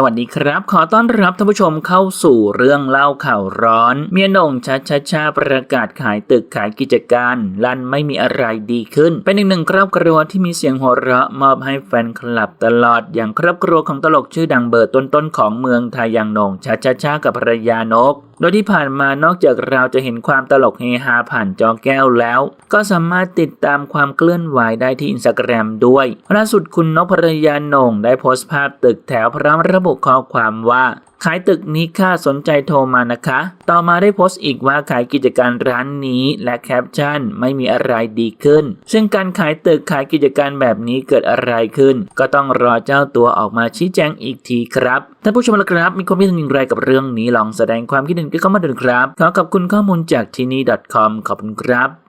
สวัสดีครับ ขอต้อนรับท่านผู้ชมเข้าสู่เรื่องเล่าข่าวร้อน เมียนงชัดชาชาประกาศขายตึกขายกิจการ ลั่นไม่มีอะไรดีขึ้น เป็นอีกหนึ่งครอบครัวที่มีเสียงหัวเราะมอบให้แฟนคลับตลอด อย่างครอบครัวของตลกชื่อดังเบอร์ต้นๆของเมืองไทยอย่างนงชัดชาชากับภรรยานก โดยที่ผ่านมานอกจากเราจะเห็นความตลกเฮฮาผ่านจอแก้วแล้ว ก็สามารถติดตามความเคลื่อนไหวได้ที่อินสตาแกรมด้วยล่าสุดคุณนพภรยานงได้โพสต์ภาพตึกแถวพร้อมระบุข้อความว่าขายตึกนี้ค่าสนใจโทรมานะคะ ต่อมาได้โพสต์อีกว่าขายกิจการร้านนี้และแคปชั่นไม่มีอะไรดีขึ้น ซึ่งการขายตึกขายกิจการแบบนี้เกิดอะไรขึ้น ก็ต้องรอเจ้าตัวออกมาชี้แจงอีกทีครับท่านผู้ชมละครับ มีความคิดเห็นอย่างไรกับเรื่องนี้ลองแสดงความคิดเห็นกันเข้ามาดูครับ ขอขอบคุณข้อมูลจากที่นี่ .com ขอบคุณครับ